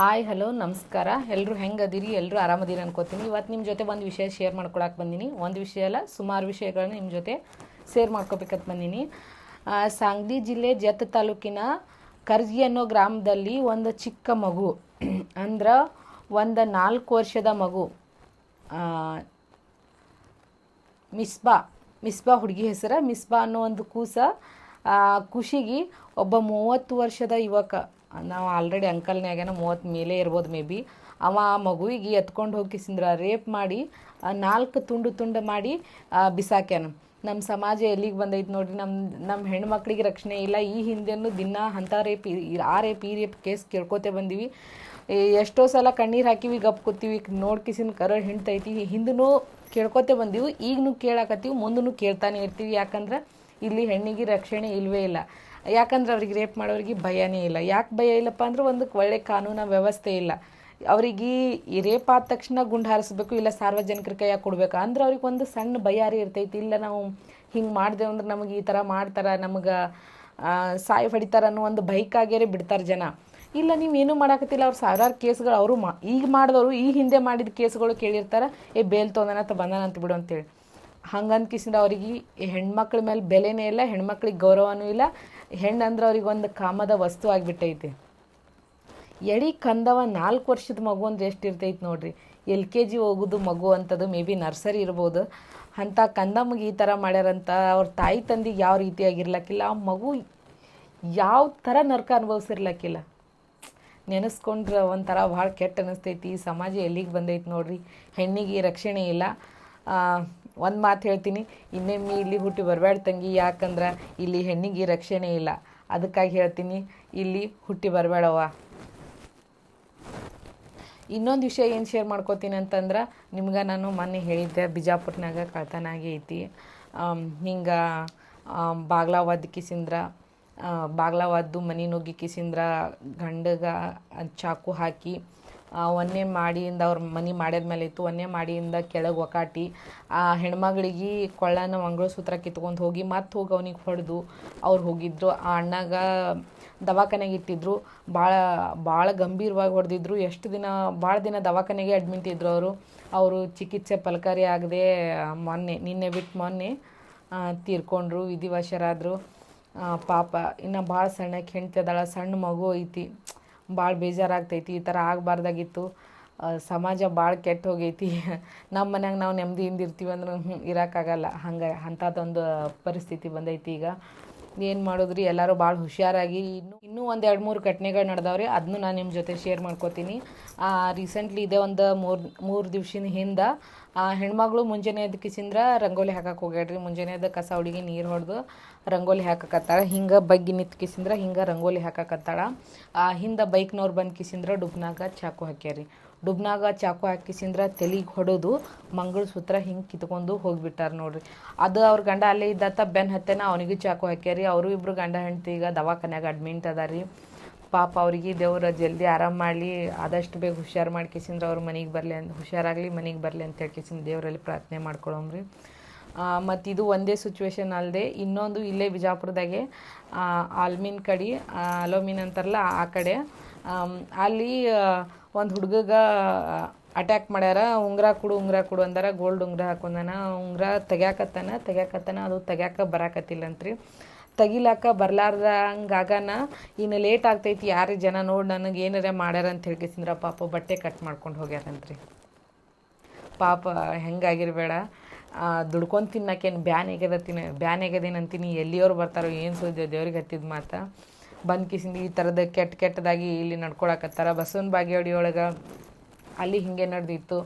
Hi, hello, ನಮಸ್ಕಾರ. ಎಲ್ಲರೂ ಹೆಂಗೆ ಅದೀರಿ? ಎಲ್ಲರೂ ಆರಾಮದೀರಿ ಅನ್ಕೋತೀನಿ. ಇವತ್ತು ನಿಮ್ಮ ಜೊತೆ ಒಂದು ವಿಷಯ ಶೇರ್ ಮಾಡ್ಕೊಳಕ್ಕೆ ಬಂದೀನಿ. ಒಂದು ವಿಷಯ ಅಲ್ಲ, ಸುಮಾರು ವಿಷಯಗಳನ್ನ ನಿಮ್ಮ ಜೊತೆ ಶೇರ್ ಮಾಡ್ಕೋಬೇಕಂತ ಬಂದೀನಿ. ಸಾಂಗ್ಲಿ ಜಿಲ್ಲೆ ಜತ್ ತಾಲೂಕಿನ ಕರ್ಜಿ ಅನ್ನೋ ಗ್ರಾಮದಲ್ಲಿ ಒಂದು ಚಿಕ್ಕ ಮಗು, ಅಂದ್ರೆ ಒಂದು ನಾಲ್ಕು ವರ್ಷದ ಮಗು ಮಿಸ್ಬಾ ಮಿಸ್ಬಾ ಹುಡುಗಿ ಹೆಸರು. ಮಿಸ್ಬಾ ಅನ್ನೋ ಒಂದು ಕೂಸ ಖುಷಿಗೆ ಒಬ್ಬ ಮೂವತ್ತು ವರ್ಷದ ಯುವಕ. ನಾವು ಆಲ್ರೆಡಿ ಅಂಕಲ್ನ್ಯಾಗನ ಮೂವತ್ತು ಮೇಲೆ ಇರ್ಬೋದು ಮೇ ಬಿ ಅವ ಆ ಮಗುವಿಗೆ ಎತ್ಕೊಂಡು ಹೋಗಿಸಿಂದ್ರ ರೇಪ್ ಮಾಡಿ ನಾಲ್ಕು ತುಂಡು ತುಂಡು ಮಾಡಿ ಬಿಸಾಕ್ಯಾನ. ನಮ್ಮ ಸಮಾಜ ಎಲ್ಲಿಗೆ ಬಂದೈತೆ ನೋಡ್ರಿ ನಮ್ಮ ನಮ್ಮ ಹೆಣ್ಮಕ್ಳಿಗೆ ರಕ್ಷಣೆ ಇಲ್ಲ. ಈ ಹಿಂದೆನೂ ದಿನ ಅಂಥ ರೇಪ್ ಆ ರೇಪ್ ಈ ರೇಪ್ ಕೇಸ್ ಕೇಳ್ಕೊತೇ ಬಂದೀವಿ. ಎಷ್ಟೋ ಸಲ ಕಣ್ಣೀರು ಹಾಕಿವಿ, ಗಪ್ ಕೂತೀವಿ ನೋಡ್ಕಿಸಿನ ಕರ ಹಿಂಡ್ತೈತಿ ಹಿಂದೂ ಕೇಳ್ಕೊತೆ ಬಂದೀವಿ. ಈಗನೂ ಕೇಳಾಕತ್ತೀವಿ ಮುಂದೂ ಕೇಳ್ತಾನೆ ಇರ್ತೀವಿ. ಯಾಕಂದ್ರೆ ಇಲ್ಲಿ ಹೆಣ್ಣಿಗೆ ರಕ್ಷಣೆ ಇಲ್ಲವೇ ಇಲ್ಲ. ಯಾಕಂದ್ರೆ ಅವ್ರಿಗೆ ರೇಪ್ ಮಾಡೋರಿಗೆ ಭಯನೇ ಇಲ್ಲ. ಯಾಕೆ ಭಯ ಇಲ್ಲಪ್ಪ ಅಂದ್ರೆ ಒಂದು ಒಳ್ಳೆ ಕಾನೂನ ವ್ಯವಸ್ಥೆ ಇಲ್ಲ. ಅವ್ರಿಗೆ ಈ ರೇಪ್ ಆದ ತಕ್ಷಣ ಗುಂಡು ಹಾರಿಸ್ಬೇಕು ಇಲ್ಲ ಸಾರ್ವಜನಿಕರ ಕೈಯಾಗ ಕೊಡ್ಬೇಕು ಅಂದ್ರೆ ಅವ್ರಿಗೆ ಒಂದು ಸಣ್ಣ ಭಯಾರಿ ಇರ್ತೈತಿ. ಇಲ್ಲ ನಾವು ಹಿಂಗೆ ಮಾಡ್ದೇವು ಅಂದ್ರೆ ನಮಗೆ ಈ ಥರ ಮಾಡ್ತಾರೆ, ನಮಗೆ ಸಾಯಿ ಹೊಡಿತಾರ ಅನ್ನೋ ಒಂದು ಬೈಕಾಗ್ಯಾರೆ ಬಿಡ್ತಾರೆ ಜನ. ಇಲ್ಲ, ನೀವು ಏನೂ ಮಾಡಾಕತ್ತಿಲ್ಲ. ಅವ್ರು ಸಾವಿರಾರು ಕೇಸ್ಗಳು ಅವರು ಮಾ, ಈಗ ಮಾಡಿದವರು ಈ ಹಿಂದೆ ಮಾಡಿದ ಕೇಸ್ಗಳು ಕೇಳಿರ್ತಾರೆ, ಏ, ಬೇಲ್ ತೊಂದನ ಅಂತ ಬಂದನ ಅಂತ ಬಿಡು ಅಂತೇಳಿ. ಹಂಗಂತ ಕಿಸಿಂದ ಅವ್ರಿಗೆ ಹೆಣ್ಮಕ್ಳ ಮೇಲೆ ಬೆಲೆನೇ ಇಲ್ಲ, ಹೆಣ್ಮಕ್ಳಿಗೆ ಗೌರವನೂ ಇಲ್ಲ ಹೆಣ್ಣು ಅಂದ್ರೆ ಅವ್ರಿಗೆ ಒಂದು ಕಾಮದ ವಸ್ತು ಆಗಿಬಿಟ್ಟೈತಿ. ಎಡಿ ಕಂದವ ನಾಲ್ಕು ವರ್ಷದ ಮಗು ಅಂದ್ರೆ ಎಷ್ಟು ಇರ್ತೈತೆ ನೋಡ್ರಿ. ಎಲ್ ಕೆ ಜಿ ಹೋಗೋದು ಮಗು ಅಂತದು ಮೇ ಬಿ ನರ್ಸರಿ ಇರ್ಬೋದು. ಅಂಥ ಕಂದಮ್ಮಗೆ ಈ ಥರ ಮಾಡ್ಯಾರಂತ ಅವ್ರ ತಾಯಿ ತಂದಿಗೆ ಯಾವ ರೀತಿಯಾಗಿರ್ಲಕ್ಕಿಲ್ಲ ಆ ಮಗು ಯಾವ ಥರ ನರ್ಕ ಅನುಭವಿಸಿರ್ಲಕ್ಕಿಲ್ಲ. ನೆನೆಸ್ಕೊಂಡ್ರೆ ಒಂಥರ ಭಾಳ ಕೆಟ್ಟ ಅನಿಸ್ತೈತಿ. ಸಮಾಜ ಎಲ್ಲಿಗೆ ಬಂದೈತಿ ನೋಡ್ರಿ. ಹೆಣ್ಣಿಗೆ ರಕ್ಷಣೆ ಇಲ್ಲ. ಒಂದು ಮಾತು ಹೇಳ್ತೀನಿ. ಇನ್ನೊಮ್ಮೆ ಇಲ್ಲಿ ಹುಟ್ಟಿ ಬರಬೇಡ ತಂಗಿ, ಯಾಕಂದ್ರೆ ಇಲ್ಲಿ ಹೆಣ್ಣಿಗೆ ರಕ್ಷಣೆ ಇಲ್ಲ. ಅದಕ್ಕಾಗಿ ಹೇಳ್ತೀನಿ, ಇಲ್ಲಿ ಹುಟ್ಟಿ ಬರಬೇಡವ್ವ ಇನ್ನೊಂದು ವಿಷಯ ಏನು ಶೇರ್ ಮಾಡ್ಕೋತೀನಿ ಅಂತಂದ್ರೆ, ನಿಮ್ಗೆ ನಾನು ಮೊನ್ನೆ ಹೇಳಿದ್ದೆ, ಬಿಜಾಪುರ್ನಾಗ ಕಳ್ತನ ಐತಿ. ಹಿಂಗೆ ಬಾಗ್ಲ ಕಿಸಿಂದ್ರ ಬಾಗ್ಲ ಒದ್ದು ಮನೆ ನುಗ್ಗಿ ಕಿಸಿಂದ್ರ, ಗಂಡಗ ಚಾಕು ಹಾಕಿ ಆ, ಒನ್ನೆ ಮಾಡಿಯಿಂದ ಅವ್ರ ಮನೆ ಮಾಡ್ಯಾದ್ಮೇಲೆ ಇತ್ತು. ಒಂದನೇ ಮಾಡಿಯಿಂದ ಕೆಳಗೆ ಒಕಾಟಿ. ಆ ಹೆಣ್ಮಗಳಿಗೆ ಕೊಳ್ಳನ ಮಂಗಳಸೂತ್ರ ಕಿತ್ಕೊಂಡು ಹೋಗಿ ಮತ್ತೆ ಹೋಗಿ ಅವನಿಗೆ ಹೊಡೆದು ಅವ್ರು ಹೋಗಿದ್ರು. ಆ ಅಣ್ಣಗ ದವಾಖಾನೆಗೆ ಇಟ್ಟಿದ್ರು. ಭಾಳ ಭಾಳ ಗಂಭೀರವಾಗಿ ಹೊಡೆದಿದ್ರು. ಎಷ್ಟು ದಿನ ಭಾಳ ದಿನ ದವಾಖಾನೆಗೆ ಅಡ್ಮಿಟ್ ಇದ್ದರು ಅವರು. ಅವರು ಚಿಕಿತ್ಸೆ ಫಲಕಾರಿ ಆಗದೆ ಮೊನ್ನೆ ನಿನ್ನೆ ಬಿಟ್ಟು ಮೊನ್ನೆ ತೀರ್ಕೊಂಡ್ರು ವಿಧಿವಶರಾದರು. ಪಾಪ ಇನ್ನು ಭಾಳ ಸಣ್ಣಕ್ಕೆ ಹೆಂಡ್ತಿ ಸಣ್ಣ ಮಗು ಐತಿ. ಭಾಳ ಬೇಜಾರಾಗ್ತೈತಿ, ಈ ಥರ ಆಗಬಾರ್ದಾಗಿತ್ತು. ಸಮಾಜ ಭಾಳ ಕೆಟ್ಟು ಹೋಗೈತಿ. ನಮ್ಮ ಮನ್ಯಾಗ ನಾವು ನೆಮ್ಮದಿಯಿಂದ ಇರ್ತೀವಿ ಅಂದ್ರೆ ಇರೋಕ್ಕಾಗಲ್ಲ ಹಂಗೆ, ಅಂಥದ್ದೊಂದು ಪರಿಸ್ಥಿತಿ ಬಂದೈತಿ ಈಗ. ಏನು ಮಾಡೋದ್ರಿ? ಎಲ್ಲರೂ ಭಾಳ ಹುಷಾರಾಗಿ. ಇನ್ನೂ ಇನ್ನೂ ಒಂದು ಎರಡು ಮೂರು ಘಟನೆಗಳು ನಡೆದವ್ರಿ. ಅದನ್ನು ನಾನು ನಿಮ್ಮ ಜೊತೆ ಶೇರ್ ಮಾಡ್ಕೋತೀನಿ. ರೀಸೆಂಟ್ಲಿ ಇದೇ ಒಂದು ಮೂರು ಮೂರು ದಿವ್ಸಿನ ಹಿಂದೆ ಹೆಣ್ಮಗಳು ಮುಂಜಾನೆ ಎದ್ದು ರಂಗೋಲಿ ಹಾಕಕ್ಕೆ ಹೋಗ್ಯಾಡ್ರಿ ಮುಂಜಾನೆ ಎದ್ದು ಕಸ ಹುಡುಗಿ ನೀರು ಹೊಡೆದು ರಂಗೋಲಿ ಹಾಕಕತ್ತಾಳೆ. ಹಿಂಗೆ ಬಗ್ಗಿ ನಿಂತು ಕಿಸಿಂದ್ರ ಹಿಂಗೆ ರಂಗೋಲಿ ಹಾಕಕತ್ತಾಳ. ಹಿಂದೆ ಬೈಕ್ನವ್ರು ಬಂದು ಕಿಸಿಂದ್ರ ಡುಬ್ನಾಗ ಚಾಕು ಹಾಕ್ಯಾರಿ. ಡುಬ್ನಾಗ ಚಾಕು ಹಾಕಿಸಿಂದ್ರ ತಲೆಗೆ ಹೊಡೋದು ಮಂಗಳಸೂತ್ರ ಹಿಂಗೆ ಕಿತ್ಕೊಂಡು ಹೋಗಿಬಿಟ್ಟಾರ ನೋಡ್ರಿ. ಅದು ಅವ್ರ ಗಂಡ ಅಲ್ಲೇ ಇದ್ದತ್ತ ಬೆನ್ ಹತ್ತೆನ ಅವನಿಗೂ ಚಾಕು ಹಾಕ್ಯಾರಿ. ಅವರು ಇಬ್ಬರು ಗಂಡ ಹೆಂಡ್ತಿ ಈಗ ದವಾಖಾನ್ಯಾಗ ಅಡ್ಮಿಂಟ್ ಅದಾರಿ. ಪಾಪ ಅವ್ರಿಗೆ ದೇವ್ರ ಜಲ್ದಿ ಆರಾಮ ಮಾಡಲಿ. ಆದಷ್ಟು ಬೇಗ ಹುಷಾರು ಮಾಡ್ಕೇಸಿಂದ್ರೆ ಅವ್ರ ಮನೆಗೆ ಬರಲಿ ಅಂತ ಹುಷಾರಾಗಲಿ ಮನೆಗೆ ಬರಲಿ ಅಂತ ಹೇಳ್ಕೇಸಿಂದ ದೇವರಲ್ಲಿ ಪ್ರಾರ್ಥನೆ ಮಾಡ್ಕೊಳ್ಳೋಮ್ರಿ ಮತ್ತು ಇದು ಒಂದೇ ಸಿಚುವೇಶನ್ ಅಲ್ಲದೆ ಇನ್ನೊಂದು ಇಲ್ಲೇ ಬಿಜಾಪುರದಾಗೆ ಆಲ್ಮಿನ್ ಕಡಿ ಅಲೋಮಿನ್ ಅಂತಾರಲ್ಲ ಆ ಕಡೆ. ಅಲ್ಲಿ ಒಂದು ಹುಡುಗಗ ಅಟ್ಯಾಕ್ ಮಾಡ್ಯಾರ. ಉಂಗ್ರ ಕೊಡು ಉಂಗ್ರ ಕೊಡು ಅಂದಾರ. ಗೋಲ್ಡ್ ಉಂಗ್ರ ಹಾಕೊಂಡನ. ಉಂಗ್ರ ತೆಗ್ಯಾಕತ್ತಾನ ತೆಗ್ಯಾಕತ್ತಾನ. ಅದು ತೆಗ್ಯಾಕ ಬರಾಕತ್ತಿಲ್ಲಂತ್ರಿ. ತೆಗಿಲಾಕ ಬರ್ಲಾರ್ದಂಗಾಗನ. ಇನ್ನು ಲೇಟ್ ಆಗ್ತೈತಿ. ಯಾರು ಜನ ನೋಡಿ ನನಗೆ ಏನಾರ ಮಾಡ್ಯಾರ ಅಂತ ಹೇಳ್ಕೇಸಿಂದ್ರ ಪಾಪ ಬಟ್ಟೆ ಕಟ್ ಮಾಡ್ಕೊಂಡು ಹೋಗ್ಯಾರಂತ್ರಿ. ಪಾಪ ಹೆಂಗಾಗಿರ್ಬೇಡ. ದುಡ್ಕೊಂಡು ತಿನ್ನಕ್ಕೇನು ಬ್ಯಾನ್ ಆಗ್ಯದ ತಿನ್ನ ಬ್ಯಾನ್ ಆಗ್ಯದೇನು ಅಂತೀನಿ ಎಲ್ಲಿಯವ್ರು ಬರ್ತಾರೋ, ಏನು ಸುದ್ದಿ? ದೇವ್ರಿಗೆ ಹತ್ತಿದ ಮಾತು. ಬಂದು ಕಿಸಿಂದ ಈ ಥರದ ಕೆಟ್ಟ ಕೆಟ್ಟದಾಗಿ ಇಲ್ಲಿ ನಡ್ಕೊಳಕತ್ತಾರ. ಬಸವನ ಬಾಗೇವಾಡಿ ಒಳಗೆ ಅಲ್ಲಿ ಹಿಂಗೆ ನಡೆದಿತ್ತು.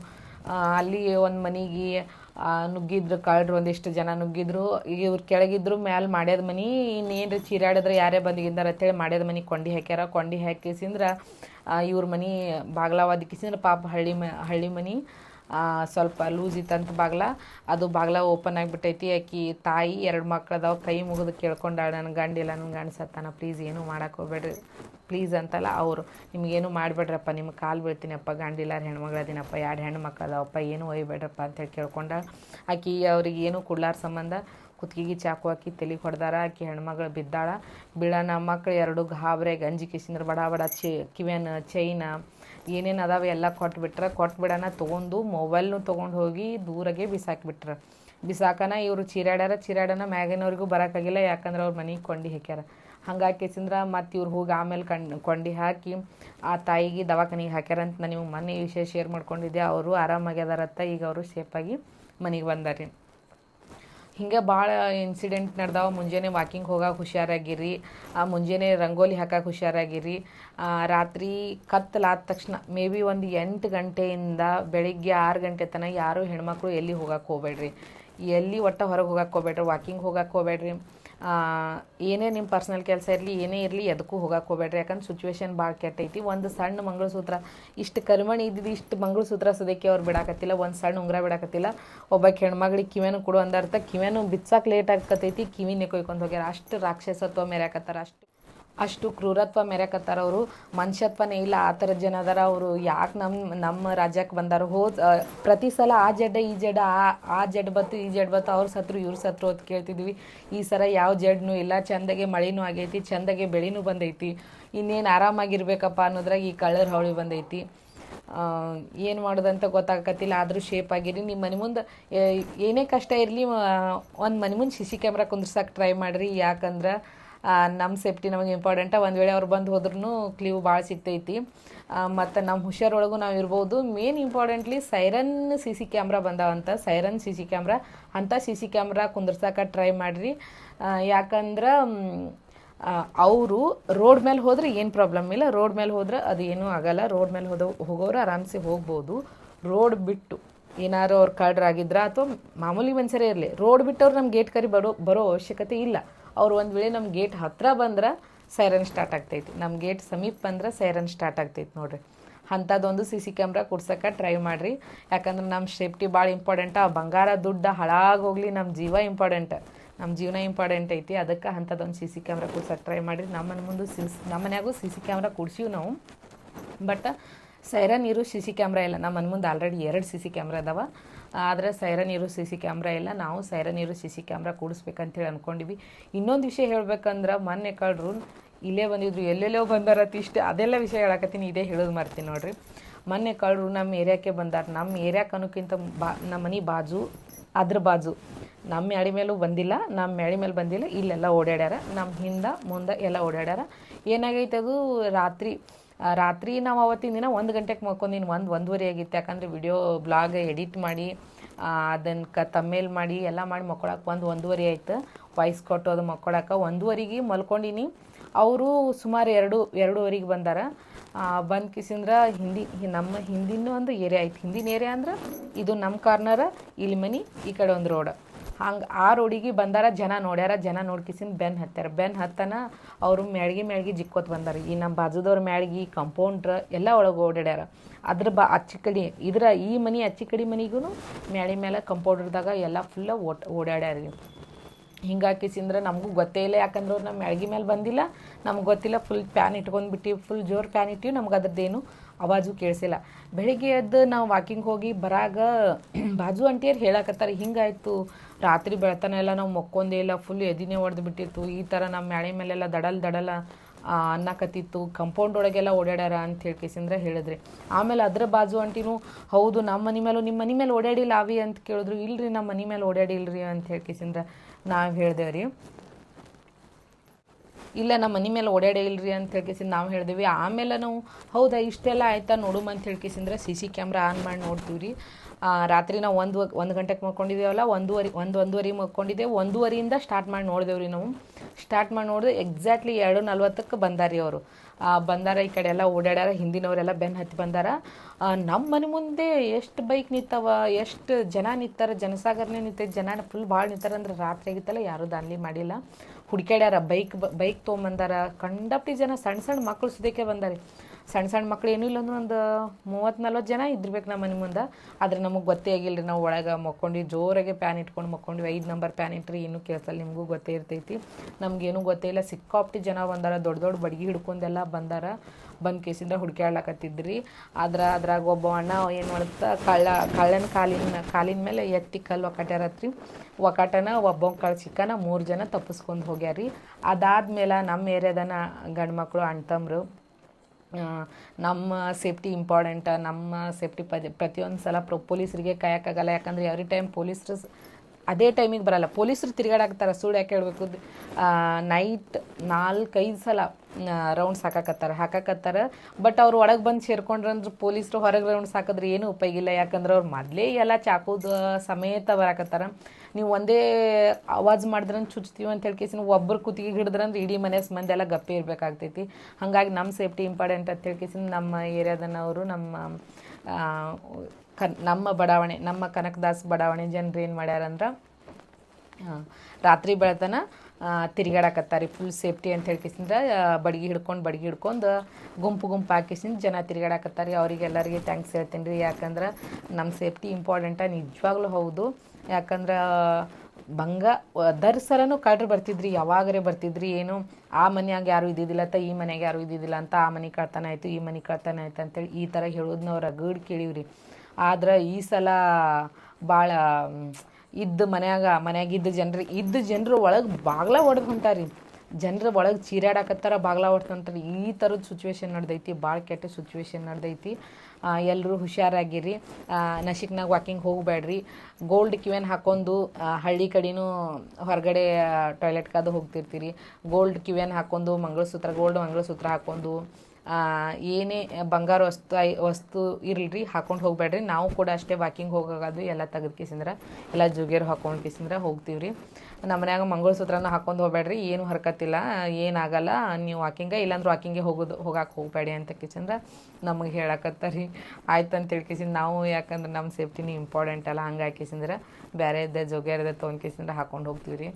ಅಲ್ಲಿ ಒಂದು ಮನೆಗೆ ನುಗ್ಗಿದ್ರು ಕಳ್ಳರು ಒಂದಿಷ್ಟು ಜನ ನುಗ್ಗಿದ್ರು. ಇವ್ರು ಕೆಳಗಿದ್ರು, ಮ್ಯಾಲೆ ಮಾಡ್ಯದ ಮನೆ ಇನ್ನೇನು ಚೀರಾಡಿದ್ರೆ ಯಾರೇ ಬಂದಿಗಿದ್ದಾರೆ ಅಂತೇಳಿ ಮಾಡ್ಯದ ಮನೆ ಕೊಂಡಿ ಹಾಕ್ಯಾರ. ಕೊಂಡಿ ಹಾಕಿಸಿಂದ್ರ ಇವ್ರ ಮನೆ ಬಾಗ್ಲಾವಾದಿ ಕಿಸಿಂದ್ರ ಪಾಪ ಹಳ್ಳಿ ಮ, ಹಳ್ಳಿ ಮನೆ. ಸ್ವಲ್ಪ ಲೂಸ್ ಇತ್ತಂತ ಬಾಗ್ಲ. ಅದು ಬಾಗ್ಲ ಓಪನ್ ಆಗಿಬಿಟ್ಟೈತಿ. ಆಕಿ ತಾಯಿ, ಎರಡು ಮಕ್ಳು ಅದಾವ ಕೈ ಮುಗಿದು ಕೇಳ್ಕೊಂಡಾಳ ನನ್ನ ಗಂಡಿಲ್ಲ ನನ್ನ ಗಂಡ ಸತ್ತಾನ. ಪ್ಲೀಸ್ ಏನೂ ಮಾಡಕ್ಕೆ ಹೋಗ್ಬೇಡ್ರಿ. ಪ್ಲೀಸ್ ಅಂತಲ್ಲ ಅವರು. ನಿಮಗೇನು ಮಾಡಬೇಡ್ರಪ್ಪ ನಿಮ್ಗೆ ಕಾಲು ಬೀಳ್ತೀನಪ್ಪ ಗಂಡಿಲ್ಲಾರ ಹೆಣ್ಮಗಳು ದಿನಪ್ಪ ಎರಡು ಹೆಣ್ಣು ಮಕ್ಳು ಅದಾವಪ್ಪ ಏನು ಒಯ್ಬೇಡ್ರಪ್ಪ ಅಂತೇಳಿ ಕೇಳ್ಕೊಂಡ ಆಕಿ ಅವ್ರಿಗೆ ಏನು ಕೊಡ್ಲಾರ ಸಂಬಂಧ ಕುತ್ತಿಗೆಗೆ ಚಾಕು ಹಾಕಿ ತಲೆಗೆ ಹೊಡೆದಾರ, ಆಕಿ ಹೆಣ್ಮಗಳು ಬಿದ್ದಾಳ. ಬೀಳನ ಮಕ್ಳು ಎರಡು ಗಾಬ್ರೆ ಗಂಜಿ ಕಿಸಿಂದ್ರ ಬಡ ಬಡ ಚೇ, ಕಿವ್ಯಾನ ಚೈನ, ಏನೇನು ಅದಾವೆ ಎಲ್ಲ ಕೊಟ್ಬಿಟ್ರೆ. ಕೊಟ್ಬಿಡನ ತೊಗೊಂಡು ಮೊಬೈಲ್ನು ತೊಗೊಂಡು ಹೋಗಿ ದೂರಾಗೆ ಬಿಸಾಕಿಬಿಟ್ರೆ. ಬಿಸಾಕನ ಇವರು ಚೀರಾಡ್ಯಾರ ಚೀರಾಡನ ಮ್ಯಾಗಿನವ್ರಿಗೂ ಬರೋಕ್ಕಾಗಿಲ್ಲ ಯಾಕಂದ್ರೆ ಅವ್ರ ಮನೆಗೆ ಕೊಂಡಿ ಹಾಕ್ಯಾರ. ಹಂಗಾಗಿ ಕೇಸಿಂದ್ರ ಮತ್ತು ಇವ್ರು ಹೋಗಿ ಆಮೇಲೆ ಕಣ್, ಕೊಂಡಿ ಹಾಕಿ ಆ ತಾಯಿಗೆ ದವಾಖಾನಿಗೆ ಹಾಕ್ಯಾರಂತ ನಾನು ನಿಮಗೆ ಮೊನ್ನೆ ವಿಷಯ ಶೇರ್ ಮಾಡ್ಕೊಂಡಿದ್ದೆ. ಅವರು ಆರಾಮಾಗ್ಯದಾರತ್ತ, ಈಗ ಅವರು ಸೇಫಾಗಿ ಮನೆಗೆ ಬಂದಾರಿ. ಹಿಂಗೆ ಭಾಳ ಇನ್ಸಿಡೆಂಟ್ ನಡೆದಾವ. ಮುಂಜಾನೆ ವಾಕಿಂಗ್ ಹೋಗಕ್ಕೆ ಹುಷಾರಾಗಿರಿ. ಮುಂಜಾನೆ ರಂಗೋಲಿ ಹಾಕಕ್ಕೆ ಹುಷಾರಾಗಿರಿ. ರಾತ್ರಿ ಕತ್ತಲಾದ ತಕ್ಷಣ ಮೇ ಬಿ ಒಂದು ಎಂಟು ಗಂಟೆಯಿಂದ ಬೆಳಿಗ್ಗೆ ಆರು ಗಂಟೆ ತನಕ ಯಾರೂ ಹೆಣ್ಮಕ್ಳು ಎಲ್ಲಿ ಹೋಗಕ್ಕೆ ಹೋಗ್ಬೇಡ್ರಿ. ಎಲ್ಲಿ ಒಟ್ಟು ಹೊರಗೆ ಹೋಗಕ್ಕೆ ಹೋಗ್ಬೇಡ್ರಿ ವಾಕಿಂಗ್ ಹೋಗಕ್ಕೆ ಹೋಗ್ಬೇಡ್ರಿ. ಏನೇ ನಿಮ್ಮ ಪರ್ಸ್ನಲ್ ಕೆಲಸ ಇರಲಿ, ಏನೇ ಇರಲಿ ಎದಕ್ಕೂ ಹೋಗಕ್ಕೆ ಹೋಗ್ಬೇಡ್ರಿ. ಯಾಕಂದ್ರೆ ಸಿಚುವೇಶನ್ ಭಾಳ ಕೆಟ್ಟೈತಿ. ಒಂದು ಸಣ್ಣ ಮಂಗಳಸೂತ್ರ, ಇಷ್ಟು ಕರಿಮಣಿ ಇದ್ದಿದ್ದು ಇಷ್ಟು ಮಂಗಳಸೂತ್ರ ಸದ್ಯಕ್ಕೆ ಅವ್ರು ಬಿಡಾಕತ್ತಿಲ್ಲ. ಒಂದು ಸಣ್ಣ ಉಂಗ್ರ ಬಿಡಾಕತ್ತಿಲ್ಲ. ಒಬ್ಬ ಹೆಣ್ಮಗಳಿಗೆ ಕಿವಿನೂ ಕೊಡು ಅಂದರ್ಥ ಕಿವೇನು ಬಿಚ್ಚಕ್ಕೆ ಲೇಟ್ ಆಗ್ಕತೈತಿ ಕಿವಿನೇ ಕೊಯ್ಕೊಂಡು ಹೋಗ್ಯಾರ. ಅಷ್ಟು ರಾಕ್ಷಸತ್ವ ಮೆರ್ಯಾಕತ್ತಾರ. ಅಷ್ಟು ಅಷ್ಟು ಕ್ರೂರತ್ವ ಮೆರೆಕತ್ತಾರ ಅವರು. ಮನುಷ್ಯತ್ವನೇ ಇಲ್ಲ, ಆ ಥರ ಜನ ಅದಾರ ಅವರು. ಯಾಕೆ ನಮ್ಮ ನಮ್ಮ ರಾಜ್ಯಕ್ಕೆ ಬಂದಾರ? ಹೋದ್ ಪ್ರತಿ ಸಲ ಆ ಜಡ್ಡ, ಈ ಜಡ್ಡ, ಆ ಆ ಜಡ್ ಬತ್ತು, ಈ ಜಡ್ ಬತ್ತು, ಅವ್ರ ಸತ್ರು, ಇವ್ರ ಸತ್ರು ಅಂತ ಕೇಳ್ತಿದ್ವಿ. ಈ ಸಲ ಯಾವ ಜಡ್ನು ಇಲ್ಲ, ಚಂದಗೆ ಮಳೆನೂ ಆಗೈತಿ, ಚಂದಗೆ ಬೆಳೆನೂ ಬಂದೈತಿ. ಇನ್ನೇನು ಆರಾಮಾಗಿರ್ಬೇಕಪ್ಪ ಅನ್ನೋದ್ರಾಗ ಈ ಕಳ್ಳರ ಹಾವಳಿ ಬಂದೈತಿ. ಏನು ಮಾಡೋದಂತ ಗೊತ್ತಾಗತ್ತಿಲ್ಲ ಆದರೂ ಶೇಪ್ ಆಗಿರಿ. ನಿಮ್ಮ ಮನೆ ಮುಂದೆ ಏನೇ ಕಷ್ಟ ಇರಲಿ ಒಂದು ಮನೆ ಮುಂದೆ ಸಿ ಸಿ ಕ್ಯಾಮ್ರಾ ಕುಂದ್ರಸಕ್ಕೆ ಟ್ರೈ ಮಾಡಿರಿ. ಯಾಕಂದ್ರೆ ನಮ್ಮ ಸೇಫ್ಟಿ ನಮಗೆ ಇಂಪಾರ್ಟೆಂಟ ಒಂದು ವೇಳೆ ಅವ್ರು ಬಂದು ಹೋದ್ರೂ ಕ್ಲೀವ್ ಭಾಳ ಸಿಗ್ತೈತಿ. ಮತ್ತು ನಮ್ಮ ಹುಷಾರೊಳಗೂ ನಾವು ಇರ್ಬೋದು. Main importantly siren C C camera ಬಂದಾವಂತ ಸೈರನ್ ಸಿ ಸಿ ಕ್ಯಾಮ್ರಾ ಅಂಥ ಸಿ ಸಿ ಕ್ಯಾಮ್ರಾ ಕುಂದ್ರಸಕ್ಕೆ ಟ್ರೈ ಮಾಡಿರಿ. ಯಾಕಂದ್ರೆ ಅವರು ರೋಡ್ ಮೇಲೆ ಹೋದ್ರೆ ಏನು ಪ್ರಾಬ್ಲಮ್ ಇಲ್ಲ. ರೋಡ್ ಮೇಲೆ ಹೋದ್ರೆ ಅದು ಏನೂ ಆಗಲ್ಲ. ರೋಡ್ ಮೇಲೆ ಹೋದ ಹೋಗೋರು ಆರಾಮ್ಸೆ ಹೋಗ್ಬೋದು. ರೋಡ್ ಬಿಟ್ಟು ಏನಾರು ಅವ್ರು ಕಳ್ರಾಗಿದ್ರ ಅಥವಾ ಮಾಮೂಲಿ ಮನುಷ್ಯರೇ ಇರಲಿ ರೋಡ್ ಬಿಟ್ಟವ್ರು ನಮ್ಮ ಗೇಟ್ ಕರಿ ಬರೋ ಬರೋ ಅವಶ್ಯಕತೆ ಇಲ್ಲ. ಅವ್ರು ಒಂದು ವೇಳೆ ನಮ್ಮ ಗೇಟ್ ಹತ್ತಿರ ಬಂದ್ರೆ ಸೈರನ್ ಸ್ಟಾರ್ಟ್ ಆಗ್ತೈತಿ. ನಮ್ಮ ಗೇಟ್ ಸಮೀಪ ಬಂದ್ರೆ ಸೈರನ್ ಸ್ಟಾರ್ಟ್ ಆಗ್ತೈತಿ ನೋಡ್ರಿ. ಅಂಥದ್ದೊಂದು ಸಿ ಸಿ ಕ್ಯಾಮ್ರಾ ಕೊಡ್ಸೋಕೆ ಟ್ರೈ ಮಾಡಿರಿ. ಯಾಕಂದ್ರೆ ನಮ್ಮ ಸೇಫ್ಟಿ ಭಾಳ ಇಂಪಾರ್ಟೆಂಟ್ ಆ ಬಂಗಾರ ದುಡ್ಡು ಹಾಳಾಗೋಗ್ಲಿ ನಮ್ಮ ಜೀವ ಇಂಪಾರ್ಟೆಂಟ್ ನಮ್ಮ ಜೀವನ ಇಂಪಾರ್ಟೆಂಟ್ ಐತಿ. ಅದಕ್ಕೆ ಅಂಥದ್ದೊಂದು ಸಿ ಸಿ ಕ್ಯಾಮ್ರಾ ಕೊಡ್ಸೋಕೆ ಟ್ರೈ ಮಾಡಿರಿ. ನಮ್ಮ ಮುಂದೆ ಸಿ ನಮ್ಮ ಮನ್ಯಾಗೂ ಸಿ ಸಿ ಕ್ಯಾಮ್ರಾ ಕೊಡ್ಸೀವಿ ನಾವು. ಬಟ್ ಸೈರನ್ ಇರೋ ಸಿ ಸಿ ಕ್ಯಾಮ್ರಾ ಇಲ್ಲ. ನಮ್ಮ ಮುಂದೆ ಆಲ್ರೆಡಿ ಎರಡು ಸಿ ಸಿ ಕ್ಯಾಮ್ರಾ ಅದಾವ. ಆದರೆ ಸೈರನ್ ಇರೋ ಸಿ ಸಿ ಕ್ಯಾಮ್ರಾ ಇಲ್ಲ, ನಾವು ಸೈರನ್ ಇರೋ ಸಿ ಸಿ ಕ್ಯಾಮ್ರಾ ಕೂಡಿಸ್ಬೇಕಂತೇಳಿ ಅಂದ್ಕೊಂಡಿವಿ ಇನ್ನೊಂದು ವಿಷಯ ಹೇಳ್ಬೇಕಂದ್ರೆ, ಮೊನ್ನೆ ಕಳ್ರು, ಇಲ್ಲೇ ಬಂದಿದ್ರು, ಎಲ್ಲೆಲ್ಲೋ ಬಂದಾರತಿ ಇಷ್ಟು, ಅದೆಲ್ಲ ವಿಷಯ ಹೇಳಕತ್ತೀನಿ, ಇದೇ ಹೇಳೋದು ಮಾಡ್ತೀನಿ ನೋಡ್ರಿ. ಮೊನ್ನೆ ಕಳ್ಳರು ನಮ್ಮ ಏರಿಯಾಕ್ಕೆ ಬಂದಾರ ನಮ್ಮ ಏರಿಯಾಕ್ಕೆ ಅನ್ನೋಕ್ಕಿಂತ ಬಾ ನಮ್ಮ ಮನೆ ಬಾಜು, ಅದ್ರ ಬಾಜು. ನಮ್ಮ ಮ್ಯಾಡಿ ಮೇಲೂ ಬಂದಿಲ್ಲ ನಮ್ಮ ಮ್ಯಾಡಿ ಮೇಲೆ ಬಂದಿಲ್ಲ, ಇಲ್ಲೆಲ್ಲ ಓಡಾಡ್ಯಾರ. ನಮ್ಮ ಹಿಂದೆ, ಮುಂದೆ ಎಲ್ಲ ಓಡಾಡ್ಯಾರ. ಏನಾಗೈತೆ ಅದು, ರಾತ್ರಿ ರಾತ್ರಿ ನಾವು ಅವತ್ತಿನ ದಿನ ಒಂದು ಗಂಟೆಗೆ ಮಲ್ಕೊಂಡಿನಿ ಒಂದು ಒಂದೂವರೆ ಆಗಿತ್ತು. ಯಾಕಂದರೆ ವಿಡಿಯೋ ಬ್ಲಾಗ್ ಎಡಿಟ್ ಮಾಡಿ ಅದನ್ನು ಕ, ತಮ್ಮೇಲೆ ಮಾಡಿ, ಎಲ್ಲ ಮಾಡಿ ಮಕ್ಕೊಳಕ್ಕೆ ಒಂದು ಒಂದೂವರೆ ಆಯ್ತು. ವಾಯ್ಸ್ ಕೊಟ್ಟು ಅದು ಮಕ್ಕೊಳಕ್ಕೆ ಒಂದೂವರೆಗೆ ಮಲ್ಕೊಂಡಿನಿ. ಅವರು ಸುಮಾರು ಎರಡು, ಎರಡೂವರೆಗೆ ಬಂದಾರ. ಬಂದು ಕಿಸಿಂದ್ರ ಹಿಂದಿ ನಮ್ಮ ಹಿಂದಿನ ಒಂದು ಏರಿಯಾ ಐತಿ ಹಿಂದಿನ ಏರಿಯಾ ಅಂದ್ರೆ ಇದು ನಮ್ಮ ಕಾರ್ನರ ಇಲ್ಲಿ ಮನೆ ಈ ಕಡೆ ಒಂದು ರೋಡ್. ಹಂಗೆ ಆ ರೋಡಿಗೆ ಬಂದಾರ, ಜನ ನೋಡ್ಯಾರ, ಜನ ನೋಡ್ಕಿಸಿನ ಬೆನ್ ಹತ್ತಾರ ಬೆನ್ ಹತ್ತನ ಅವರು ಮ್ಯಾಳ್ಗಿ ಮ್ಯಾಳ್ಗಿ ಜಿಕ್ಕೋತ್ ಬಂದಾರ. ಈ ನಮ್ಮ ಬಾಜುದವ್ರ ಮ್ಯಾಳ್ಗಿ ಕಂಪೌಂಡ್ರ ಎಲ್ಲ ಒಳಗೆ ಓಡಾಡ್ಯಾರ ಅದ್ರ ಬಾ ಅಚ್ಚಿ ಕಡಿ, ಇದ್ರ ಈ ಮನೆ ಅಚ್ಚಿ ಕಡಿ ಮನೆಗೂ ಮ್ಯಾಳಿ ಮೇಲೆ ಕಂಪೌಂಡ್ರದಾಗ ಎಲ್ಲ ಫುಲ್ಲ ಓಟ್ ಓಡಾಡ್ಯಾರ ಹಿಂಗಾಕಿಸಿಂದ್ರೆ ನಮಗೂ ಗೊತ್ತೇ ಇಲ್ಲ ಯಾಕಂದ್ರೆ ಅವ್ರು ನಮ್ಮ ಮ್ಯಾಳ್ಗಿ ಮೇಲೆ ಬಂದಿಲ್ಲ. ನಮ್ಗೆ ಗೊತ್ತಿಲ್ಲ ಫುಲ್ ಪ್ಯಾನ್ ಇಟ್ಕೊಂಡ್ಬಿಟ್ಟು ಫುಲ್ ಜೋರು ಪ್ಯಾನ್ ಇಟ್ಟಿವಿ. ನಮ್ಗೆ ಅದ್ರದ್ದೇನು ಅವಾಜು ಕೇಳಿಸಿಲ್ಲ. ಬೆಳಿಗ್ಗೆ ಎದ್ದು ನಾವು ವಾಕಿಂಗ್ ಹೋಗಿ ಬರಾಗ ಬಾಜು ಅಂಟಿಯರು ಹೇಳಕತ್ತಾರೆ, ಹಿಂಗಾಯ್ತು, ರಾತ್ರಿ ಬೆಳತನ ಎಲ್ಲ ನಾವು ಮೊಕ್ಕೊಂದೇ ಇಲ್ಲ ಫುಲ್ ಎದಿನೇ ಹೊಡೆದು ಬಿಟ್ಟಿತ್ತು, ಈ ಥರ ನಮ್ಮ ಮ್ಯಾಳೆ ಮೇಲೆಲ್ಲ ದಡಲ್ ದಡಲ ಅನ್ನಕತ್ತಿತ್ತು ಕಂಪೌಂಡ್ ಒಳಗೆಲ್ಲ ಓಡಾಡ್ಯಾರ ಅಂತ ಹೇಳ್ಕೇಸಿಂದ್ರೆ ಹೇಳಿದ್ರಿ. ಆಮೇಲೆ ಅದ್ರ ಬಾಜು ಅಂಟಿನೂ, ಹೌದು ನಮ್ಮ ಮನೆ ಮೇಲೂ ನಿಮ್ಮ ಮನೆ ಮೇಲೆ ಓಡಾಡಿಲ್ಲ ಅವಿ ಅಂತ ಕೇಳಿದ್ರು. ಇಲ್ರಿ ನಮ್ಮ ಮನೆ ಮೇಲೆ ಓಡಾಡಿಲ್ರಿ ಅಂತ ಹೇಳ್ಕೇಸಿಂದ್ರೆ ನಾವು ಹೇಳ್ದೇವ್ರಿ. ಇಲ್ಲ, ನಮ್ಮ ಮನೆ ಮೇಲೆ ಓಡಾಡೇ ಇಲ್ರಿ ಅಂತ ಹೇಳ್ಕೇಸಿ ನಾವು ಹೇಳಿದ್ವಿ. ಆಮೇಲೆ ನಾವು, ಹೌದಾ, ಇಷ್ಟೆಲ್ಲ ಆಯ್ತಾ ನೋಡುಮ ಅಂತ ಹೇಳ್ಕೇಸಿಂದ್ರೆ ಸಿ ಸಿ ಕ್ಯಾಮ್ರಾ ಆನ್ ಮಾಡಿ ನೋಡ್ತೀವಿ ರೀ ರಾತ್ರಿ ನಾವು ಒಂದು ಒಂದು ಗಂಟೆಗೆ ಮಲ್ಕೊಂಡಿದ್ದೇವಲ್ಲ ಒಂದೂವರೆ, ಒಂದು, ಒಂದೂವರೆ ಮಲ್ಕೊಂಡಿದ್ದೇವೆ ಒಂದೂವರೆಯಿಂದ ಸ್ಟಾರ್ಟ್ ಮಾಡಿ ನೋಡಿದೆವು ರೀ ನಾವು. ಸ್ಟಾರ್ಟ್ ಮಾಡಿ ನೋಡಿದ್ರೆ ಎಕ್ಸಾಕ್ಟ್ಲಿ ಎರಡು ನಲ್ವತ್ತಕ್ಕೆ ಬಂದಾರಿ ಅವರು. ಬಂದಾರ ಈ ಕಡೆ ಎಲ್ಲ ಓಡಾಡ್ಯಾರ, ಹಿಂದಿನವರೆಲ್ಲ ಬೆನ್ನು ಹತ್ತಿ ಬಂದಾರ. ನಮ್ಮ ಮನೆ ಮುಂದೆ ಎಷ್ಟು ಬೈಕ್ ನಿಂತವ, ಎಷ್ಟು ಜನ ನಿಂತಾರ, ಜನಸಾಗರನೇ ನಿಂತೈತೆ ಜನ ಫುಲ್ ಭಾಳ ನಿಂತಾರ ಅಂದ್ರೆ ರಾತ್ರಿ ಆಗಿತ್ತಲ್ಲ, ಯಾರೂ ದಾನ್ಲಿ ಮಾಡಿಲ್ಲ. ಹುಡ್ಕ್ಯಾಡ್ಯಾರ ಬೈಕ್ ಬೈಕ್ ತೊಗೊಂಬಂದಾರ ಕಂಡಪ್ಟಿ ಜನ ಸಣ್ಣ ಸಣ್ಣ ಮಕ್ಕಳು ಸುದಕ್ಕೆ ಬಂದಾರೆ. ಸಣ್ಣ ಸಣ್ಣ ಮಕ್ಳು ಏನೂ ಇಲ್ಲ ಅಂದ್ರೆ ಒಂದು ಮೂವತ್ತು ನಲ್ವತ್ತು ಜನ ಇದ್ದಿರ್ಬೇಕು ನಮ್ಮ ಮನೆ ಮುಂದೆ. ಆದ್ರೆ ನಮಗೆ ಗೊತ್ತೇ ಆಗಿಲ್ಲ ರೀ ನಾವು ಒಳಗೆ ಮಕ್ಕೊಂಡು ಜೋರಾಗೆ ಪ್ಯಾನ್ ಇಟ್ಕೊಂಡು ಮಕ್ಕೊಂಡ್ವಿ. ಐದು ನಂಬರ್ ಪ್ಯಾನ್ ಇಟ್ರಿ ಏನೂ ಕೇಳಿಸಲ್ಲ ನಿಮಗೂ ಗೊತ್ತೇ ಇರ್ತೈತಿ. ನಮಗೇನು ಗೊತ್ತೇ ಇಲ್ಲ. ಸಿಕ್ಕಾಪ್ಟಿ ಜನ ಬಂದಾರ ದೊಡ್ಡ ದೊಡ್ಡ ಬಡ್ಗಿ ಹಿಡ್ಕೊಂಡೆಲ್ಲ ಬಂದಾರ. ಬಂದು ಕೇಸಿಂದ ಹುಡ್ಕ್ಯಾಡ್ಲಾಕತ್ತಿದ್ರಿ. ಆದ್ರೆ ಅದ್ರಾಗ ಒಬ್ಬ ಅಣ್ಣ ಏನು ಮಾಡುತ್ತಾ ಕಳ್ಳ ಕಳ್ಳನ ಕಾಲಿನ ಕಾಲಿನ ಮೇಲೆ ಎತ್ತಿ ಕಲ್ಲು ಒಕ್ಕಟ್ಯಾರತ್ರಿ. ಒಕ್ಕಟನ ಒಬ್ಬ ಕಳ್ಳ ಚಿಕ್ಕನ ಮೂರು ಜನ ತಪ್ಪಿಸ್ಕೊಂಡು ಹೋಗ್ಯಾರಿ. ಅದಾದ್ಮೇಲೆ ನಮ್ಮ ಏರಿಯಾದನ ಗಂಡು ಮಕ್ಕಳು ಅಣ್ತಮ್ರು ಆ, ನಮ್ಮ ಸೇಫ್ಟಿ ಇಂಪಾರ್ಟೆಂಟ್, ನಮ್ಮ ಸೇಫ್ಟಿ ಪದ ಪ್ರತಿಯೊಂದು ಸಲ ಪ್ರೊ, ಪೊಲೀಸರಿಗೆ ಕಾಯೋಕ್ಕಾಗಲ್ಲ. ಯಾಕಂದ್ರೆ ಎವ್ರಿ ಟೈಮ್ ಪೊಲೀಸರು ಅದೇ ಟೈಮಿಗೆ ಬರಲ್ಲ. ಪೊಲೀಸರು ತಿರುಗಾಡಾಕ್ತಾರೆ, ಸುಳ್ಳು ಯಾಕೆ ಹೇಳಬೇಕು? ನೈಟ್ ನಾಲ್ಕೈದು ಸಲ ರೌಂಡ್ಸ್ ಹಾಕಾಕತ್ತಾರ. ಹಾಕಕತ್ತಾರ ಬಟ್ ಅವ್ರು ಒಳಗೆ ಬಂದು ಸೇರ್ಕೊಂಡ್ರಂದ್ರೆ ಪೊಲೀಸರು ಹೊರಗೆ ರೌಂಡ್ಸ್ ಹಾಕಿದ್ರೆ ಏನೂ ಉಪಯೋಗ ಇಲ್ಲ. ಯಾಕಂದ್ರೆ ಅವ್ರು ಮೊದಲೇ ಎಲ್ಲ ಚಾಕುದ ಸಮೇತ ಬರಾಕತ್ತಾರ. ನೀವು ಒಂದೇ ಆವಾಜ್ ಮಾಡಿದ್ರೆ ಚುಚ್ತೀವಿ ಅಂತ ಹೇಳಿ ನೀವು ಒಬ್ಬರು ಕುತ್ತಿಗೆ ಹಿಡಿದ್ರಂದ್ರೆ ಇಡೀ ಮನೆ ಮಂದಿ ಎಲ್ಲ ಗಪ್ಪೆ ಇರಬೇಕಾಗ್ತೈತಿ. ಹಾಗಾಗಿ ನಮ್ಮ ಸೇಫ್ಟಿ ಇಂಪಾರ್ಟೆಂಟ್ ಅಂತ ಹೇಳಿ ಕೇಸಿನ ನಮ್ಮ ಏರಿಯಾದನವರು, ನಮ್ಮ ನಮ್ಮ ಬಡಾವಣೆ, ನಮ್ಮ ಕನಕದಾಸ್ ಬಡಾವಣೆ ಜನರು ಏನು ಮಾಡ್ಯಾರಂದ್ರೆ ರಾತ್ರಿ ಬೆಳತನ ತಿರುಗಾಡಕತ್ತಾರೆ. ಫುಲ್ ಸೇಫ್ಟಿ ಅಂತ ಹೇಳ್ಕೇಸಿಂದ ಬಡ್ಗಿ ಹಿಡ್ಕೊಂಡು ಬಡ್ಗಿ ಹಿಡ್ಕೊಂಡು, ಗುಂಪು ಗುಂಪು ಹಾಕಿಸಿಂದ ಜನ ತಿರುಗಾಡಕತ್ತಾರೆ. ಅವರಿಗೆಲ್ಲರಿಗೆ ಥ್ಯಾಂಕ್ಸ್ ಹೇಳ್ತೀನಿ ರೀ. ಯಾಕಂದ್ರೆ ನಮ್ಮ ಸೇಫ್ಟಿ ಇಂಪಾರ್ಟೆಂಟ ನಿಜವಾಗ್ಲೂ ಹೌದು. ಯಾಕಂದ್ರೆ, ಭಂಗ, ದರ್ ಸಲನೂ ಬರ್ತಿದ್ರಿ. ಯಾವಾಗರೆ ಬರ್ತಿದ್ರಿ. ಏನು, ಆ ಮನೆಯಾಗ ಯಾರು ಇದ್ದಿದ್ದಿಲ್ಲ ಅಂತ ಈ ಮನೆಯಾಗ ಯಾರು ಇದ್ದಿದ್ದಿಲ್ಲ ಅಂತ ಆ ಮನೆ ಕಳ್ತನ ಆಯಿತು, ಈ ಮನೆ ಕಳ್ತನ ಆಯ್ತು ಅಂತೇಳಿ ಈ ಥರ ಹೇಳೋದನ್ನ ಅವ್ರ ರಗಡ್ ಕೇಳೀವ್ರಿ. ಆದ್ರೆ ಈ ಸಲ ಭಾಳ ಇದ್ದ ಮನ್ಯಾಗ, ಮನ್ಯಾಗಿದ್ದ ಜನರು, ಇದ್ದ ಜನರು ಒಳಗೆ ಬಾಗ್ಲ ಹೊಡೆದು ಹೊಂಟಾರಿ. ಜನರು ಒಳಗೆ ಚೀರಾಡಕತ್ತಾರ ಬಾಗ್ಲ ಹೊಡ್ದು ಹೊಂಟಾರಿ ಈ ಥರದ ಸಿಚುವೇಶನ್ ನಡ್ದೈತಿ ಭಾಳ ಕೆಟ್ಟ ಸಿಚುವೇಶನ್ ನಡ್ದೈತಿ. ಎಲ್ಲರೂ ಹುಷಾರಾಗಿರಿ. ನಶಿಕ್ನಾಗ ವಾಕಿಂಗ್ ಹೋಗಬೇಡ್ರಿ ಗೋಲ್ಡ್ ಕಿವೆನ್ ಹಾಕೊಂಡು ಹಳ್ಳಿ ಕಡೆನೂ ಹೊರಗಡೆ ಟಾಯ್ಲೆಟ್ಗಾದ ಹೋಗ್ತಿರ್ತೀರಿ. ಗೋಲ್ಡ್ ಕಿವೆನ್ ಹಾಕೊಂಡು, ಮಂಗಳಸೂತ್ರ ಗೋಲ್ಡ್ ಮಂಗಳಸೂತ್ರ ಹಾಕೊಂಡು ಏನೇ ಬಂಗಾರ ವಸ್ತು ವಸ್ತು ಇರಲಿ ಹಾಕೊಂಡು ಹೋಗ್ಬೇಡ್ರಿ. ನಾವು ಕೂಡ ಅಷ್ಟೇ ವಾಕಿಂಗ್ ಹೋಗೋದು ಎಲ್ಲ ತೆಗೆದು ಕಿಸಿಂದ್ರ, ಎಲ್ಲ ಜುಗೇರು ಹಾಕೊಂಡು ಕಿಸಿಂದ್ರ ಹೋಗ್ತೀವ್ರಿ. ನಮ್ಮ ಮನ್ಯಾಗ ಮಂಗಳಸೂತ್ರನ ಹಾಕೊಂಡು ಹೋಗ್ಬೇಡ್ರಿ. ಏನು ಹರ್ಕತ್ತಿಲ್ಲ. ಏನಾಗಲ್ಲ ನೀವು ವಾಕಿಂಗ ಇಲ್ಲಾಂದ್ರೆ ವಾಕಿಂಗೇ ಹೋಗೋದು ಹೋಗಕ್ಕೆ ಹೋಗಬೇಡಿ ಅಂತ ಕಿಸಿಂದ್ರ ನಮಗೆ ಹೇಳಕತ್ತಾರಿ. ಆಯ್ತು ಅಂತ ಹೇಳ್ಕಿಸಿಂದ ನಾವು ಯಾಕಂದ್ರೆ ನಮ್ಮ ಸೇಫ್ಟಿನಿ ಇಂಪಾರ್ಟೆಂಟ್ ಅಲ್ಲ. ಹಂಗೆ ಹಾಕಿಸಿಂದ್ರೆ ಬೇರೆ ಜೋಗ್ಯಾರದ ತೊಗೊಂಡು ತೊಗೊಂಡ್ಕಿಸಿಂದ್ರ ಹಾಕೊಂಡು ಹೋಗ್ತೀವಿ ರೀ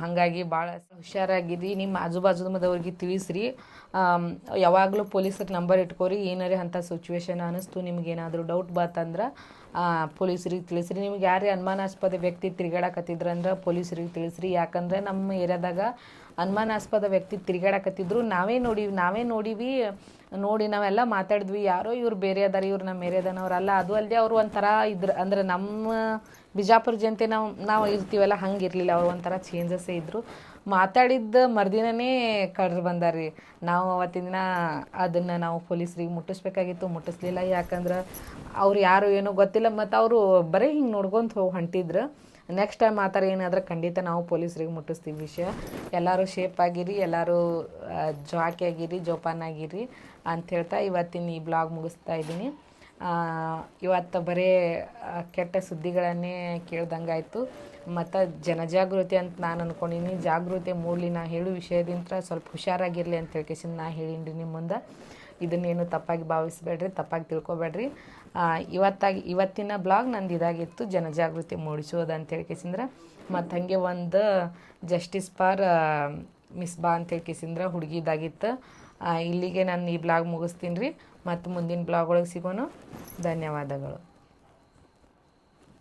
ಹಾಗಾಗಿ ಭಾಳ ಹುಷಾರಾಗಿರಿ. ನಿಮ್ಮ ಆಜು ಬಾಜುದವ್ರಿಗೆ ತಿಳಿಸ್ರಿ. ಯಾವಾಗಲೂ ಪೊಲೀಸರಿಗೆ ನಂಬರ್ ಇಟ್ಕೋರಿ. ಏನಾರೇ ಅಂಥ ಸಿಚುವೇಶನ್ ಅನ್ನಿಸ್ತು ನಿಮ್ಗೆ ಏನಾದರೂ ಡೌಟ್ ಬಂತಂದ್ರೆ ಪೊಲೀಸರಿಗೆ ತಿಳಿಸ್ರಿ. ನಿಮ್ಗೆ ಯಾರೇ ಅನುಮಾನಾಸ್ಪದ ವ್ಯಕ್ತಿ ತಿರ್ಗಾಡಕತ್ತಿದ್ರಂದ್ರೆ ಪೊಲೀಸರಿಗೆ ತಿಳಿಸ್ರಿ. ಯಾಕಂದ್ರೆ ನಮ್ಮ ಏರಿಯಾದಾಗ ಅನುಮಾನಾಸ್ಪದ ವ್ಯಕ್ತಿ ತಿರುಗಾಡಕತ್ತಿದ್ರು. ನಾವೇ ನೋಡಿ, ನಾವೇ ನೋಡಿವಿ, ನೋಡಿ ನಾವೆಲ್ಲ ಮಾತಾಡಿದ್ವಿ. ಯಾರೋ ಇವ್ರು ಬೇರೆ ಅದಾರ, ಇವ್ರು ನಮ್ಮ ಏರಿಯಾದನವ್ರಲ್ಲ. ಅದು ಅಲ್ಲದೆ ಅವರು ಒಂಥರ ಇದ್ರ, ಅಂದ್ರೆ ನಮ್ಮ ಬಿಜಾಪುರ ಜನತೆ ನಾವು ನಾವು ಇರ್ತೀವಲ್ಲ ಹಂಗೆ ಇರಲಿಲ್ಲ ಅವ್ರು ಒಂಥರ ಚೇಂಜಸ್ಸೇ ಇದ್ದರು ಮಾತಾಡಿದ್ದ ಮರ್ದಿನೇ ಕಡ್ರು ಬಂದಾರಿ ನಾವು ಅವತ್ತಿನ ದಿನ ಅದನ್ನು ನಾವು ಪೊಲೀಸ್ರಿಗೆ ಮುಟ್ಟಿಸ್ಬೇಕಾಗಿತ್ತು, ಮುಟ್ಟಿಸ್ಲಿಲ್ಲ. ಯಾಕಂದ್ರೆ ಅವ್ರು ಯಾರು ಏನೋ ಗೊತ್ತಿಲ್ಲ, ಮತ್ತು ಅವರು ಬರೀ ಹಿಂಗೆ ನೋಡ್ಕೊಂತ ಹೋಗಿ ಹೊಂಟಿದ್ರು. ನೆಕ್ಸ್ಟ್ ಟೈಮ್ ಆ ಥರ ಏನಾದ್ರೆ ಖಂಡಿತ ನಾವು ಪೊಲೀಸ್ರಿಗೆ ಮುಟ್ಟಿಸ್ತೀವಿ ವಿಷಯ. ಎಲ್ಲರೂ ಶೇಪ್ ಆಗಿರಿ, ಎಲ್ಲರೂ ಜಾಕಿ ಆಗಿರಿ ಜೋಪಾನಾಗಿರಿ ಅಂತ ಹೇಳ್ತಾ ಇವತ್ತಿನ ಈ ಬ್ಲಾಗ್ ಮುಗಿಸ್ತಾ ಇದ್ದೀನಿ. ಇವತ್ತು ಬರೀ ಕೆಟ್ಟ ಸುದ್ದಿಗಳನ್ನೇ ಕೇಳ್ದಂಗಾಯ್ತು. ಮತ್ತು ಜನಜಾಗೃತಿ ಅಂತ ನಾನು ಅನ್ಕೊಂಡಿನಿ. ಜಾಗೃತಿ ಮೂಡಲಿ ನಾ ಹೇಳೋ ವಿಷಯದಿಂದ ಸ್ವಲ್ಪ ಹುಷಾರಾಗಿರಲಿ ಅಂತ ಹೇಳ್ಕೇಸಿಂದ ನಾ ಹೇಳೀನಿ ನಿಮ್ಮ ಮುಂದೆ. ಇದನ್ನೇನು ತಪ್ಪಾಗಿ ಭಾವಿಸಬೇಡ್ರಿ, ತಪ್ಪಾಗಿ ತಿಳ್ಕೊಬೇಡ್ರಿ. ಇವತ್ತಾಗಿ, ಇವತ್ತಿನ ಬ್ಲಾಗ್ ನಂದು ಇದಾಗಿತ್ತು ಜನಜಾಗೃತಿ ಮೂಡಿಸೋದು ಅಂತ ಹೇಳ್ಕೇಸಿಂದ್ರೆ ಮತ್ತು ಹಾಗೆ ಒಂದು ಜಸ್ಟಿಸ್ ಫಾರ್ ಮಿಸ್ ಬಾ ಅಂತ ಹೇಳ್ಕೇಸಿಂದ್ರೆ ಹುಡುಗಿದಾಗಿತ್ತು ಇಲ್ಲಿಗೆ ನಾನು ಈ ಬ್ಲಾಗ್ ಮುಗಿಸ್ತೀನಿ ರೀ ಮತ್ತು ಮುಂದಿನ ಬ್ಲಾಗ್ ಒಳಗೆ ಸಿಗೋಣ. ಧನ್ಯವಾದಗಳು.